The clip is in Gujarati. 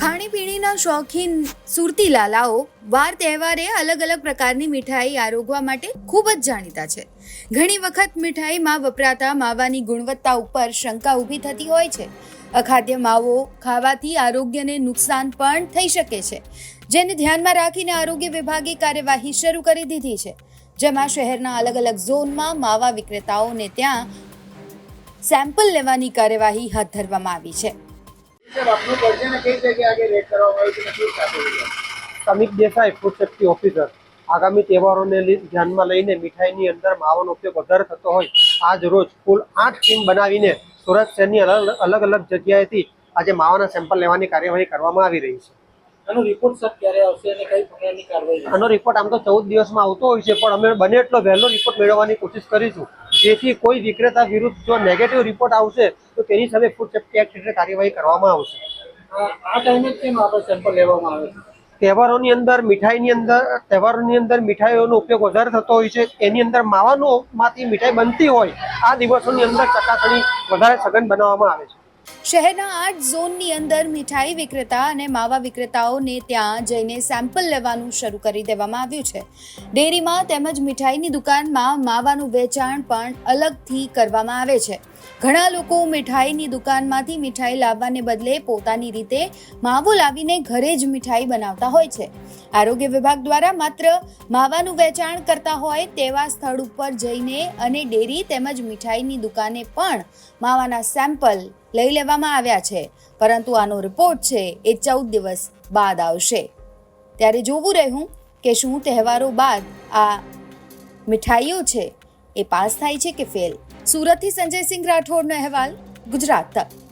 ખાણીપીણીના શોખીન સુરતી લાલાઓ વાર તહેવારે અલગ અલગ પ્રકારની મીઠાઈ આરોગવા માટે ખૂબ જ જાણીતા છે. ઘણી વખત મીઠાઈમાં વપરાતા માવાની ગુણવત્તા ઉપર શંકા ઊભી થતી હોય છે. અખાદ્ય માવો ખાવાથી આરોગ્યને નુકસાન પણ થઈ શકે છે. જેને ધ્યાનમાં રાખીને આરોગ્ય વિભાગે કાર્યવાહી શરૂ કરી દીધી છે. જેમાં શહેરના અલગ અલગ ઝોનમાં માવા વિક્રેતાઓને ત્યાં સેમ્પલ લેવાની કાર્યવાહી હાથ ધરવામાં આવી છે. Samit Desai food safety officer આગામી તહેવારોને ધ્યાનમાં લઈને મીઠાઈની અંદર માવાનો ઉપયોગ વધારે થતો હોય. આજ રોજ કુલ આઠ ટીમ બનાવીને સુરત શહેરની અલગ અલગ અલગ જગ્યાએથી આજે માવાના સેમ્પલ લેવાની કાર્યવાહી કરવામાં આવી રહી છે. આનો રિપોર્ટ સર ક્યારે આવશે અને કઈ પ્રકારની કાર્યવાહી આનો રિપોર્ટ આમ તો ચૌદ દિવસમાં આવતો હોય છે પણ અમે બને એટલો વહેલો રિપોર્ટ મેળવવાની કોશિશ કરીશું. જેથી કોઈ વિક્રેતા વિરુદ્ધ જો નેગેટિવ રિપોર્ટ આવશે તો તેની સામે ફૂડ સેફ્ટી એક્ટ હેઠળ કાર્યવાહી કરવામાં આવશે. આ ટાઈમે કેમ આપણે સેમ્પલ લેવામાં આવે છે? તહેવારોની અંદર મીઠાઈની અંદર તહેવારોની અંદર મીઠાઈઓનો ઉપયોગ વધારે થતો હોય છે. એની અંદર માવાનો માંથી મીઠાઈ બનતી હોય આ દિવસોની અંદર ચકાસણી વધારે સઘન બનાવવામાં આવે છે. શહેરના આઠ ઝોનની અંદર મીઠાઈ વિક્રેતા અને માવા વિક્રેતાઓને ત્યાં જઈને સેમ્પલ લેવાનું શરૂ કરી દેવામાં આવ્યું છે. ડેરીમાં તેમજ મીઠાઈની દુકાનમાં માવાનું વેચાણ પણ અલગથી કરવામાં આવે છે. ઘણા લોકો મીઠાઈની દુકાનમાંથી મીઠાઈ લાવવાને બદલે પોતાની રીતે માવો લાવીને ઘરે જ મીઠાઈ બનાવતા હોય છે. આરોગ્ય વિભાગ દ્વારા માત્ર માવાનું વેચાણ કરતા હોય તેવા સ્થળ ઉપર જઈને અને ડેરી તેમજ મીઠાઈની દુકાને પણ માવાના સેમ્પલ લઈ લેવામાં આવ્યા છે. પરંતુ આનો રિપોર્ટ છે એ ચૌદ દિવસ બાદ આવશે. ત્યારે જોવું રહ્યું કે શું તહેવારો બાદ આ મીઠાઈઓ છે એ પાસ થાય છે કે ફેલ? સુરતથી સંજયસિંહ રાઠોડનો અહેવાલ ગુજરાત તક.